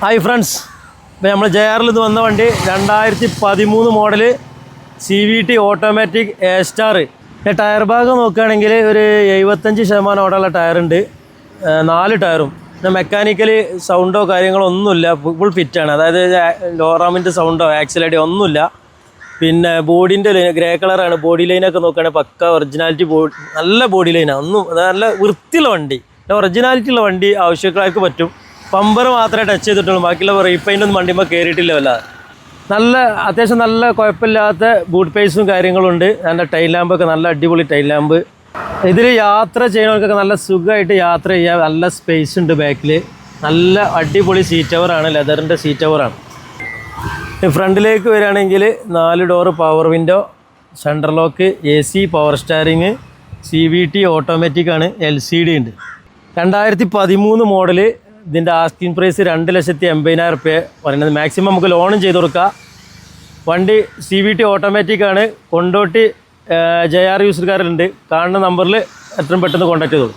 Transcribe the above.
Hi friends ഇപ്പോൾ നമ്മൾ J ആറിൽ നിന്ന് വന്ന വണ്ടി രണ്ടായിരത്തി പതിമൂന്ന് model C V T automatic A star tyre ഭാഗം നോക്കുകയാണെങ്കിൽ ഒരു എഴുപത്തഞ്ച് ശതമാനം ഓടാനുള്ള ടയറുണ്ട് നാല് ടയറും പിന്നെ മെക്കാനിക്കലി സൗണ്ടോ കാര്യങ്ങളോ ഒന്നുമില്ല. ഫുൾ ഫിറ്റാണ് അതായത് ലോറാമിന്റെ സൗണ്ടോ ആക്സിലൈഡോ ഒന്നുമില്ല. പിന്നെ ബോഡിന്റെ ലൈൻ ഗ്രേ കളറാണ് ബോഡി ലൈനൊക്കെ നോക്കുകയാണെങ്കിൽ പക്ക ഒറിജിനാലിറ്റി ബോഡി നല്ല ബോഡി ലൈനാണ് ഒന്നും നല്ല വൃത്തിയുള്ള വണ്ടി. ഒറിജിനാലിറ്റി ഉള്ള വണ്ടി ആവശ്യക്കാർക്ക് പറ്റും. പമ്പർ മാത്രമേ ടച്ച് ചെയ്തിട്ടുള്ളൂ. ബാക്കിയുള്ള റീപെയിന്റ് ഒന്നും വണ്ടിയുമ്പോൾ കയറിയിട്ടില്ല നല്ല അത്യാവശ്യം നല്ല കുഴപ്പമില്ലാത്ത ബൂട്ട് പേസും കാര്യങ്ങളുണ്ട്. നല്ല ടൈൽ ലാമ്പൊക്കെ നല്ല അടിപൊളി ടൈൽ ലാമ്പ് ഇതിൽ യാത്ര ചെയ്യുന്നവർക്കൊക്കെ നല്ല സുഖമായിട്ട് യാത്ര ചെയ്യാൻ നല്ല സ്പേസ് ഉണ്ട് ബാക്കിൽ നല്ല അടിപൊളി സീറ്റ് കവറാണ് ലെതറിന്റെ സീറ്റ് കവറാണ് ഫ്രണ്ടിലേക്ക് വരികയാണെങ്കിൽ നാല് door power window central lock A C power steering C V T automatic ആണ് എൽ സി ഡി ഉണ്ട്. രണ്ടായിരത്തി പതിമൂന്ന് മോഡൽ ഇതിന്റെ ആസ്കിങ് പ്രൈസ് രണ്ട് ലക്ഷത്തി എൺപതിനായിരം റുപ്യ പറയുന്നത്. മാക്സിമം നമുക്ക് ലോണും ചെയ്ത് കൊടുക്കാം. വണ്ടി സി വി ടി ഓട്ടോമാറ്റിക് ആണ്. കൊണ്ടോട്ടി ജെ ആർ യൂസർക്കാരുണ്ട് കാണുന്ന നമ്പറിൽ എത്രയും പെട്ടെന്ന് കോൺടാക്ട് ചെയ്തോളൂ.